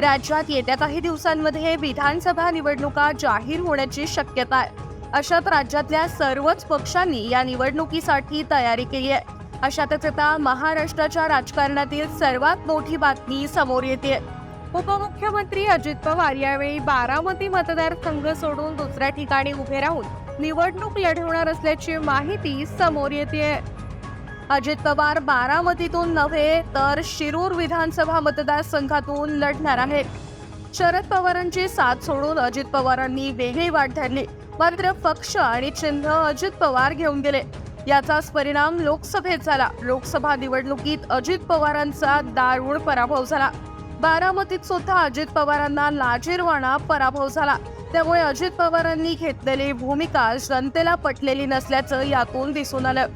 राज्यात येत्या काही दिवसांमध्ये विधानसभा निवडणुका जाहीर होण्याची शक्यता आहे. अशात राज्यातल्या सर्वच पक्षांनी या निवडणुकीसाठी तयारी केली आहे. अशातच आता महाराष्ट्राच्या राजकारणातील सर्वात मोठी बातमी समोर येते. उपमुख्यमंत्री अजित पवार यावेळी बारामती मतदारसंघ सोडून दुसऱ्या ठिकाणी उभे राहून निवडणूक लढवणार असल्याची माहिती समोर येते. अजित पवार बारामतीतून नव्हे तर शिरूर विधानसभा मतदारसंघातून लढणार आहेत. शरद पवारांची साथ सोडून अजित पवारांनी वेगळी वाट धरली. मात्र पक्ष आणि चिन्ह अजित पवार घेऊन गेले. याचाच परिणाम लोकसभेत झाला. लोकसभा निवडणुकीत अजित पवारांचा दारुण पराभव झाला. बारामतीत सुद्धा अजित पवारांना लाजीरवाणा पराभव झाला. त्यामुळे अजित पवारांनी घेतलेली भूमिका जनतेला पटलेली नसल्याचं यातून दिसून आलं.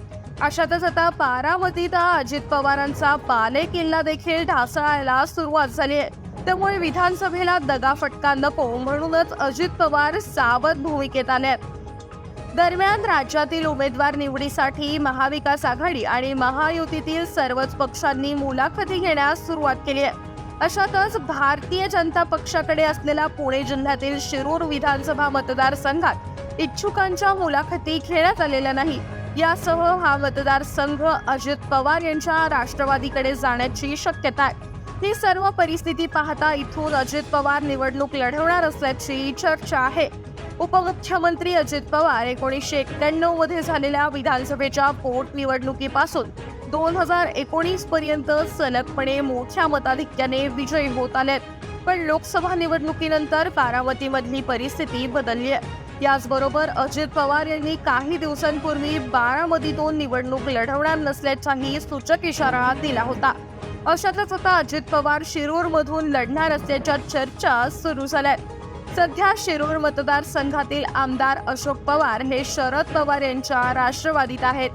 अशातच आता बारामतीत अजित पवारांचा पाले किल्ला देखील ढासळायला सुरुवात झाली आहे. त्यामुळे विधानसभेला दगाफटका नको म्हणूनच अजित पवार सावध भूमिकेत आले आहेत. दरम्यान राज्यातील उमेदवार निवडीसाठी महाविकास आघाडी आणि महायुतीतील सर्वच पक्षांनी मुलाखती घेण्यास सुरुवात केली आहे. अशातच भारतीय जनता पक्षाकडे असलेला पुणे जिल्ह्यातील शिरूर विधानसभा मतदारसंघात इच्छुकांच्या मुलाखती घेण्यात आलेल्या नाही यासह हा मतदारसंघ अजित पवार यांच्या राष्ट्रवादीकडे जाण्याची शक्यता आहे. ही सर्व परिस्थिती पाहता इथून अजित पवार निवडणूक लढवणार असल्याची चर्चा आहे. उपमुख्यमंत्री अजित पवार एकोणीसशे एक्क्याण्णवमध्ये झालेल्या विधानसभेच्या पोटनिवडणुकीपासून दोन हजार एकोणीस पर्यंत सलगपणे मोठ्या मताधिक्याने विजयी होत आलेत. पण लोकसभा निवडणुकीनंतर बारामतीमधली परिस्थिती बदलली आहे. याचबरोबर अजित पवार यांनी काही दिवसांपूर्वी बारामतीतून निवडणूक लढवणार नसल्याचाही सूचक इशारा दिला होता. अशातच आता अजित पवार शिरूरमधून लढणार असल्याच्या चर्चा सुरू झाल्या. सध्या शिरूर मतदारसंघातील आमदार अशोक पवार हे शरद पवार यांच्या राष्ट्रवादीत आहेत.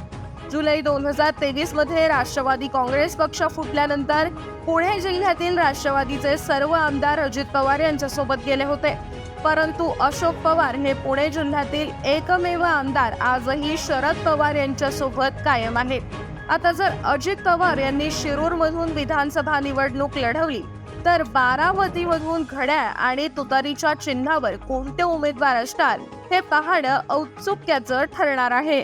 जुलै दोन हजार तेवीसमध्ये राष्ट्रवादी काँग्रेस पक्ष फुटल्यानंतर पुणे जिल्ह्यातील राष्ट्रवादीचे सर्व आमदार अजित पवार यांच्यासोबत गेले होते. परंतु अशोक पवार हे पुणे जिल्ह्यातील एकमेव आमदार आजही शरद पवार यांच्यासोबत कायम आहेत. आता जर अजित पवार यांनी शिरूरमधून विधानसभा निवडणूक लढवली तर बारामतीमधून घड्याळ आणि तुतारीच्या चिन्हावर कोणते उमेदवार असणार हे पाहणं औत्सुक्याचं ठरणार आहे.